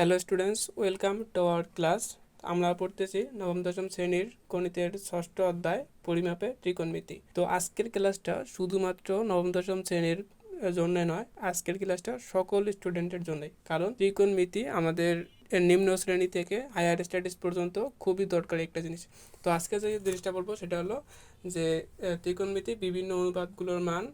Hello students welcome to our class আমরা পড়তেছি নবম, দশম শ্রেণির গণিতের ষষ্ঠ অধ্যায়, পরিমাপে ত্রিকোণমিতি। তো আজকের ক্লাসটা শুধুমাত্র নবম, দশম শ্রেণির জন্য নয়, আজকের ক্লাসটা সকল স্টুডেন্টের জন্যই। কারণ ত্রিকোণমিতি আমাদের নিম্ন শ্রেণি থেকে হায়ার স্টাডিজ পর্যন্ত খুবই দরকারি একটা জিনিস। তো আজকে যে জিনিসটা বলব সেটা হলো যে ত্রিকোণমিতি বিভিন্ন অনুপাতগুলোর মান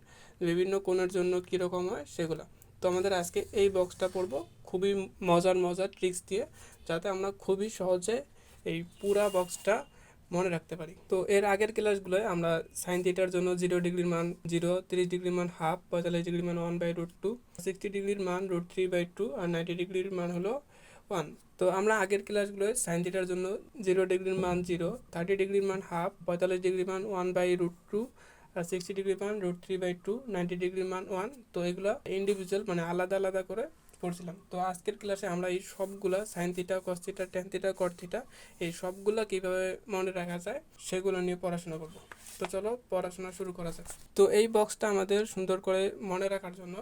বিভিন্ন কোণের জন্য কীরকম হয় সেগুলো। তো আমাদের আজকে এই বক্সটা পড়ব খুবই মজার মজার ট্রিক্স দিয়ে যাতে আমরা খুবই সহজে এই পুরা বক্সটা মনে রাখতে পারি। তো এর আগের ক্লাসগুলোয় আমরা সাইন থিটার জন্য জিরো ডিগ্রির মান জিরো তিরিশ ডিগ্রির মান হাফ পঁয়তাল্লিশ ডিগ্রির মান one by root two sixty ডিগ্রির মান রুট থ্রি বাই টু আর নাইনটি ডিগ্রির মান হলো ওয়ান তো আমরা আগের ক্লাসগুলোয় সাইন থিটার জন্য জিরো ডিগ্রির মান জিরো থার্টি ডিগ্রির মান হাফ পঁয়তাল্লিশ ডিগ্রির মান ওয়ান বাই রুট টু আর সিক্সটি ডিগ্রির মান root three by two ninety ডিগ্রির মান ওয়ান তো এগুলো ইন্ডিভিজুয়াল মানে আলাদা আলাদা করে পড়ছিলাম। তো আজকের ক্লাসে আমরা এই সবগুলা sine theta cos theta tan theta cot theta এই সবগুলো কীভাবে মনে রাখা যায় সেগুলো নিয়ে পড়াশোনা করব। তো চলো পড়াশোনা শুরু করা যাক। তো এই বক্সটা আমাদের সুন্দর করে মনে রাখার জন্য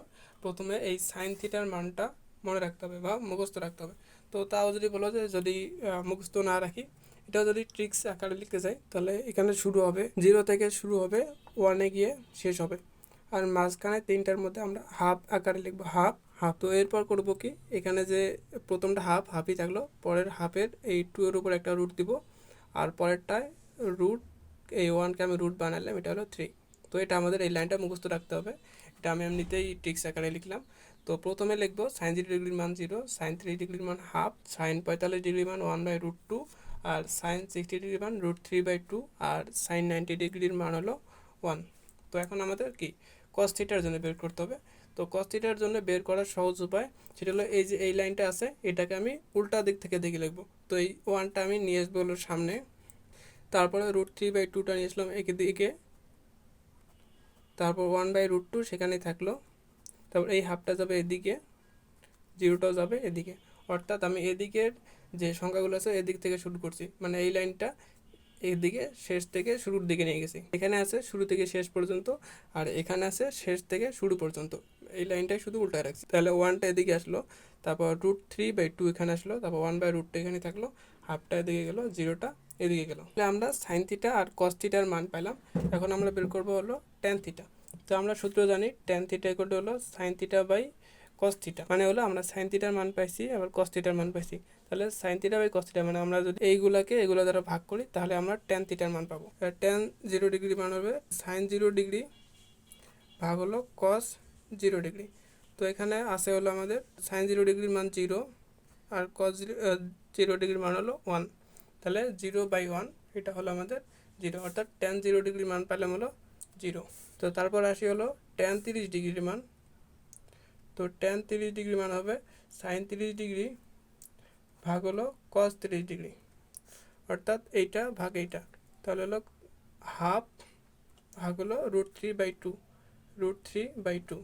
প্রথমে এই সাইন থিটার মানটা মনে রাখতে হবে বা মুখস্থ রাখতে হবে। তো তাও যদি বলো যে যদি মুখস্থ না রাখি এটা যদি ট্রিক্স আকারে লিখতে যাই তাহলে এখানে শুরু হবে। জিরো থেকে শুরু হবে ওয়ানে গিয়ে শেষ হবে। আর মাঝখানে তিনটার মধ্যে আমরা হাফ আকারে লিখব হাফ হাফ তো এরপর করব কি? এখানে যে প্রথমটা হাফ হাফই থাকল। পরের হাফের এই টু এর উপর একটা রুট দিব। আর পরেরটায় রুট এই ওয়ানকে আমি রুট বানালাম, এটা হলো থ্রি তো এটা আমাদের এই লাইনটা মুখস্থ রাখতে হবে। এটা আমি এমনিতেই ট্রিক্স আকারে লিখলাম। তো প্রথমে লিখব সাইন জিরো ডিগ্রির মান জিরো সাইন থ্রি ডিগ্রির মান হাফ সাইন পঁয়তাল্লিশ ডিগ্রির মান ওয়ান বাই রুট টু আর সাইন সিক্সটি ডিগ্রির মান রুট থ্রি বাই টু আর সাইন নাইনটি ডিগ্রির মান হলো ওয়ান তো এখন আমাদের কি? কস থিটার জন্য বের করতে হবে। তো কস থিটার জন্য বের করার সহজ উপায় সেটা হলো এই যে এই লাইনটা আছে, এটাকে আমি উল্টা দিক থেকে দেখে লিখব। তো এই ওয়ানটা আমি নিয়ে আসব হলো সামনে। তারপরে রুট থ্রি বাই টুটা নিয়ে আসলাম একে দিকে। তারপর ওয়ান বাই রুট টু সেখানেই থাকল। তারপর এই হাফটা যাবে এদিকে জিরোটাও যাবে এদিকে। অর্থাৎ আমি এদিকের যে সংখ্যাগুলো আছে, এদিক থেকে শুরু করছি। মানে এই লাইনটা এদিকে শেষ থেকে শুরুর দিকে নিয়ে গেছি। এখানে আছে শুরু থেকে শেষ পর্যন্ত, আর এখানে আছে শেষ থেকে শুরু পর্যন্ত। এই লাইনটাই শুধু উল্টায় রাখছি। তাহলে ওয়ানটা এদিকে আসলো, তারপর রুট থ্রি বাই টু এখানে আসলো, তারপর ওয়ান বাই রুটটা এখানে থাকল হাফটা এদিকে গেলো জিরোটা এদিকে গেলো। তাহলে আমরা সাইন থিটা আর কস থিটার মান পেলাম এখন আমরা বের করব হলো টেন থিটা তো আমরা সূত্র জানি টেন থিটা ইকুয়াল হলো sine theta by cos theta মানে হলো আমরা সাইন থিটার মান পাইছি, আবার কস থিটার মান পাইছি। তাহলে sine theta by cos theta মানে আমরা যদি এইগুলাকে, এগুলো দ্বারা ভাগ করি, তাহলে আমরা টেন থিটার মান পাবো। টেন জিরো ডিগ্রি মান হবে সাইন জিরো ডিগ্রি ভাগ হলো কস জিরো ডিগ্রি তো এখানে আছে হলো আমাদের সাইন জিরো ডিগ্রির মান জিরো আর কস জিরো ডিগ্রির মান হলো ওয়ান তাহলে জিরো বাই ওয়ান এটা হলো আমাদের জিরো অর্থাৎ টেন জিরো ডিগ্রির মান পেলাম হলো জিরো তো তারপর আসি হলো টেন তিরিশ ডিগ্রির মান। তো টেন তিরিশ ডিগ্রি মান হবে সাইন তিরিশ ডিগ্রি ভাগ হলো কস তিরিশ ডিগ্রি। অর্থাৎ এইটা ভাগ এইটা। তাহলে হলো হাফ ভাগ হলো root three by two root three by two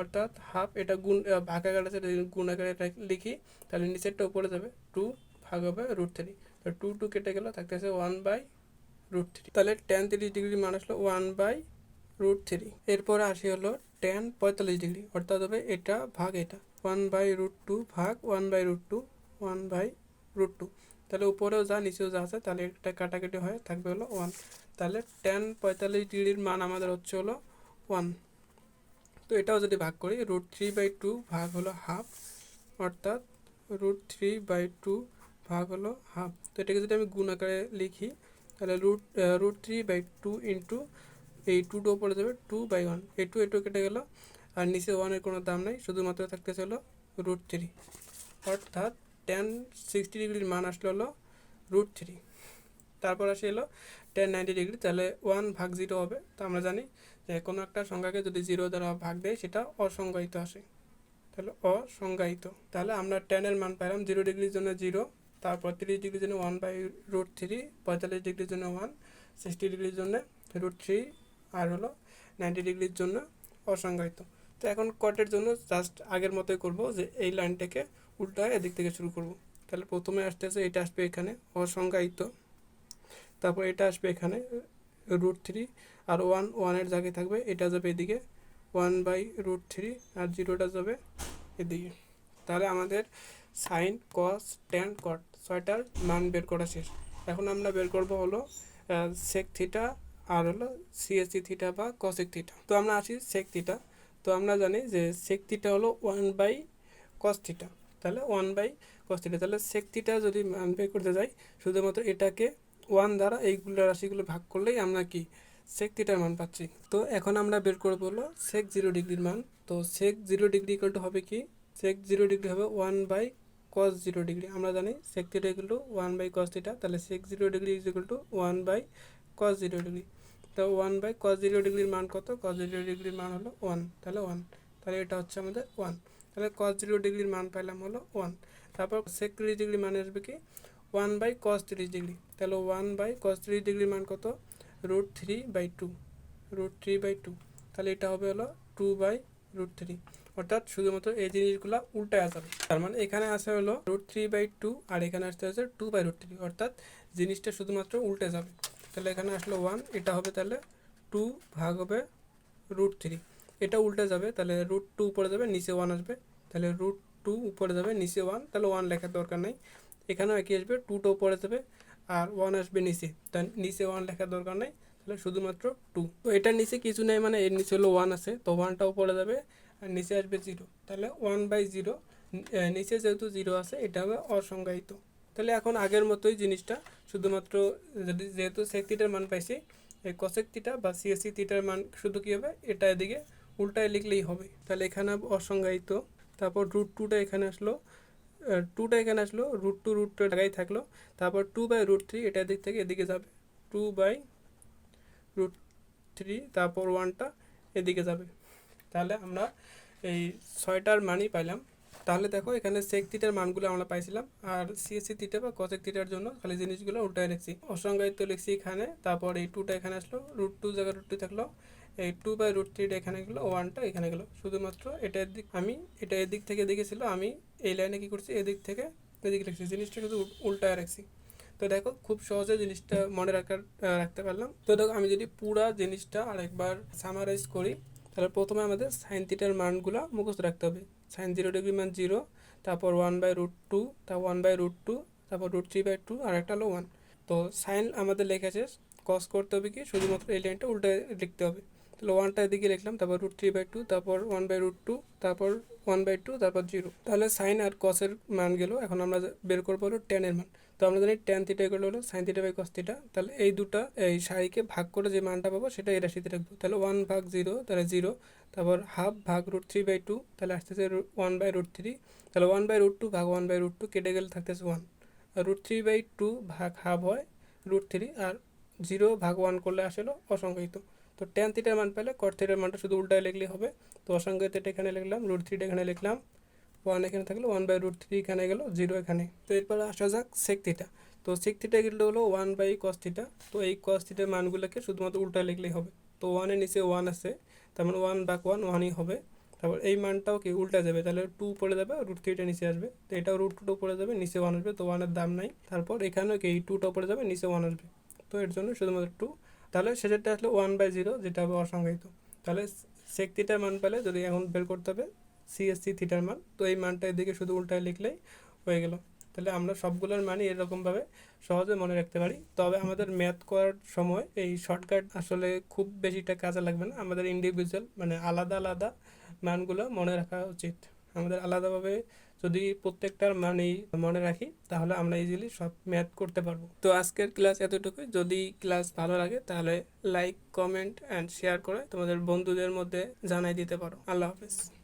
অর্থাৎ হাফ এটা গুণ ভাগ আকারে গুণ আকারে লিখি, তাহলে নিচেরটা উপরে যাবে। টু ভাগ হবে রুট থ্রি তো টু টু কেটে গেল থাকতেছে ওয়ান বাই রুট থ্রি তাহলে টেন তিরিশ ডিগ্রি মান আসলো ওয়ান বাই রুট থ্রি এরপরে আসি হলো টেন পঁয়তাল্লিশ ডিগ্রি, অর্থাৎ হবে এটা ভাগ এটা ওয়ান বাই রুট টু ভাগ one by root two one by root two তাহলে উপরেও যা, নিচেও যা আছে, তাহলে এটা কাটাকাটি হয় থাকবে হলো ওয়ান তাহলে টেন পঁয়তাল্লিশ ডিগ্রির মান আমাদের হচ্ছে হলো ওয়ান তো এটাও যদি ভাগ করি রুট থ্রি বাই টু ভাগ হলো হাফ অর্থাৎ রুট থ্রি বাই টু ভাগ হলো হাফ তো এটাকে যদি আমি গুণ আকারে লিখি, তাহলে root root three by two into এই টুটো পড়ে যাবে টু বাই ওয়ান এই টু এটু কেটে গেল। আর নিচে ওয়ানের কোনো দাম নাই, শুধুমাত্র থাকতে হলো রুট থ্রি অর্থাৎ টেন সিক্সটি ডিগ্রির মান আসলো হলো রুট থ্রি তারপর আসে এলো টেন নাইনটি ডিগ্রি তাহলে ওয়ান ভাগ জিরো হবে। তো আমরা জানি যে কোনো একটা সংখ্যাকে যদি জিরো দ্বারা ভাগ দেয়, সেটা অসংজ্ঞায়িত আসে। তাহলে অসংজ্ঞায়িত। তাহলে আমরা টেনের মান পাইলাম জিরো ডিগ্রির জন্য জিরো তারপর তিরিশ ডিগ্রির জন্য ওয়ান বাই রুট থ্রি পঁয়তাল্লিশ ডিগ্রির জন্য ওয়ান সিক্সটি ডিগ্রির জন্য রুট থ্রি আর হলো নাইনটি ডিগ্রির জন্য অসংজ্ঞায়িত তো এখন কটের জন্য জাস্ট আগের মতোই করব যে এই লাইনটাকে উল্টায় এদিক থেকে শুরু করব। তাহলে প্রথমে আসতেছে এটা আসবে এখানে অসংজ্ঞায়িত তারপর এটা আসবে এখানে রুট থ্রি আর ওয়ান ওয়ানের জায়গায় থাকবে, এটা যাবে এদিকে ওয়ান বাই রুট থ্রি আর জিরোটা যাবে এদিকে। তাহলে আমাদের সাইন কস ট্যান কট ছয়টার মান বের করা শেষ। এখন আমরা বের করব হলো সেক থিটা আর হলো সিএসসি থিটা বা কসেক থিটা তো আমরা আসি সেক থিটা তো আমরা জানি যে সেক থিটা হলো ওয়ান বাই কস থিটা তাহলে ওয়ান বাই কস থিটা তাহলে সেক থিটা যদি বের করতে যাই, শুধুমাত্র এটাকে ওয়ান দ্বারা এইগুলো রাশিগুলো ভাগ করলেই আমরা কি সেক থিটার মান পাচ্ছি। তো এখন আমরা বের করব হলো সেক জিরো ডিগ্রির মান। তো sec zero degree equal to হবে কি? সেক জিরো ডিগ্রি হবে one by cos zero degree আমরা জানি sec theta equal to one by cos theta তাহলে sec zero degree is equal to one by cos zero degree তো one by cos zero ডিগ্রির মান কত? কস zero ডিগ্রির মান হলো ওয়ান তাহলে ওয়ান তাহলে এটা হচ্ছে আমাদের ওয়ান তাহলে কস জিরো ডিগ্রির মান পাইলাম হলো ওয়ান তারপর সেক তিরিশ ডিগ্রি মান আসবে কি? ওয়ান বাই কস তিরিশ ডিগ্রি তাহলে ওয়ান বাই কস তিরিশ ডিগ্রির মান কত? Root three by two root three by two তাহলে এটা হবে হলো টু বাই রুট থ্রি অর্থাৎ শুধুমাত্র এই জিনিসগুলো উল্টায় আসবে। তার মানে এখানে আসা হলো রুট থ্রি বাই টু আর এখানে আসতে হচ্ছে টু বাই রুট থ্রি অর্থাৎ জিনিসটা শুধুমাত্র উল্টে যাবে। তাহলে এখানে আসলো ওয়ান এটা হবে তাহলে টু ভাগ হবে রুট থ্রি এটা উল্টে যাবে, তাহলে রুট টু উপরে যাবে, নিচে ওয়ান আসবে। তাহলে রুট টু উপরে যাবে, নিচে ওয়ান তাহলে ওয়ান লেখার দরকার নেই। এখানেও একই আসবে টুটা উপরে যাবে আর ওয়ান আসবে নিচে। তার নিচে ওয়ান লেখার দরকার নেই, তাহলে শুধুমাত্র টু তো এটার নিচে কিছু নেই মানে এর নিচে হলো ওয়ান আছে, তো ওয়ানটা উপরে যাবে আর নিচে আসবে জিরো তাহলে ওয়ান বাই জিরো নিচে যেহেতু জিরো আছে, এটা হবে অসংজ্ঞায়িত। তাহলে এখন আগের মতোই জিনিসটা। শুধুমাত্র যদি যেহেতু সেক থিটার মান পাইছি, এই কসেক থিটা বা সিএসসি থিটার মান শুধু কী হবে? এটা এদিকে উল্টায় লিখলেই হবে। তাহলে এখানে অসংজ্ঞায়িত। তারপর রুট টুটা এখানে আসলো। টুটা এখানে আসলো। রুট টু রুট টু জায়গায় থাকল। তারপর টু বাই রুট থ্রি এটা দিক থেকে এদিকে যাবে। টু বাই রুট থ্রি তারপর ওয়ানটা এদিকে যাবে। তাহলে আমরা এই ছয়টার মানই পাইলাম। তাহলে দেখো এখানে সেক থিটার মানগুলো আমরা পাইছিলাম, আর সিএসসি থিটা বা কসেক থিটার জন্য খালি জিনিসগুলো উল্টায় লিখছি অসংজ্ঞায়িত লিখছি এখানে, তারপর এই টুটা এখানে আসলো রুট টু জায়গায় রুট টু থাকল, এই টু বাই রুট থ্রিটা এখানে গেলো ওয়ানটা এখানে গেলো। শুধুমাত্র এটার দিক আমি এটা এদিক থেকে দেখেছিল আমি এই লাইনে কী করছি, এদিক থেকে এদিকে রাখছি জিনিসটা শুধু উল- উল্টায় রাখছি। তো দেখো খুব সহজে জিনিসটা মনে রাখার রাখতে পারলাম। তো দেখো আমি যদি পুরা জিনিসটা আরেকবার সামারাইজ করি তাহলে প্রথমে আমাদের সাইন থিটার মানগুলো মুখস্থ রাখতে হবে। সাইন জিরো ডিগ্রি মান জিরো তারপর ওয়ান বাই রুট টু তারপর ওয়ান বাই রুট টু তারপর রুট থ্রি বাই টু আর একটা হলো ওয়ান তো সাইন আমাদের লেখা আছে কস করতে হবে কি? শুধুমাত্র এই লাইনটা উল্টে লিখতে হবে। তাহলে ওয়ানটা এদিকে লিখলাম, তারপর রুট থ্রি বাই টু তারপর ওয়ান বাই রুট টু তারপর ওয়ান বাই টু তারপর জিরো তাহলে সাইন আর কসের মান গেল, এখন আমরা বের করব হলো টেনের মান। তো আমরা জানি টেন থিটা এগুলো হলো sine theta by cos theta তাহলে এই দুটা, এই সারিকে ভাগ করে যে মানটা পাবো সেটা এই রাশিতে রাখব। তাহলে ওয়ান ভাগ জিরো তাহলে জিরো তারপর হাফ ভাগ রুট থ্রি বাই টু তাহলে আসতেছে ওয়ান বাই রুট থ্রি তাহলে ওয়ান বাই রুট টু ভাগ ওয়ান বাই রুট টু কেটে গেলে থাকতেছে ওয়ান আর রুট থ্রি বাই টু ভাগ হাফ হয় রুট থ্রি আর জিরো ভাগ ওয়ান করলে আসলো অসংখ্যিত তো টেন থিটার মান পেলে কট থিটার মানটা শুধু উল্টায় লিখলেই হবে। তো অসংখ্যিত এটা এখানে লিখলাম রুট থ্রিটা এখানে লিখলাম। ওয়ান এখানে থাকল ওয়ান বাই রুট থ্রি এখানে গেলো জিরো এখানে। তো এরপরে আসা যাক সেক থিটা তো সেক থিটা গেলে হলো ওয়ান বাই কস থিটা তো এই কস থিটার মানগুলোকে শুধুমাত্র উল্টায় লিখলেই হবে। তো ওয়ানের নিচে ওয়ান আছে, তার মানে ওয়ান বাক ওয়ান ওয়ানই হবে। তারপর এই মানটাও কি উল্টা যাবে? তাহলে টু পড়ে যাবে রুট থ্রিটা নিচে আসবে। তো এটাও রুট টুটাও পড়ে যাবে, নিচে ওয়ান আসবে। তো ওয়ানের দাম নাই। তারপর এখানেও কি এই টুটাও পড়ে যাবে, নিচে ওয়ান আসবে। তো এর জন্য শুধুমাত্র টু তাহলে সেটা আসলে ওয়ান বাই জিরো যেটা হবে অসংজ্ঞায়িত। তাহলে সেক থিটার মান পেলে যদি এখন বের করতে হবে সিএসসি থিটার মান, তো এই মানটা এদিকে শুধু উল্টায় লিখলেই হয়ে গেল। তাহলে আমরা সবগুলোর মানই এরকমভাবে সহজে মনে রাখতে পারি। তবে আমাদের ম্যাথ করার সময় এই শর্টকাট আসলে খুব বেশিটা কাজে লাগবে না। আমাদের ইন্ডিভিজুয়াল মানে আলাদা আলাদা মানগুলো মনে রাখা উচিত। আমাদের আলাদাভাবে যদি প্রত্যেকটার মানেই মনে রাখি, তাহলে আমরা ইজিলি সব ম্যাথ করতে পারব। তো আজকের ক্লাস এতটুকুই। যদি ক্লাস ভালো লাগে, তাহলে লাইক কমেন্ট অ্যান্ড শেয়ার করে তোমাদের বন্ধুদের মধ্যে জানাই দিতে পারো। আল্লাহ হাফেজ।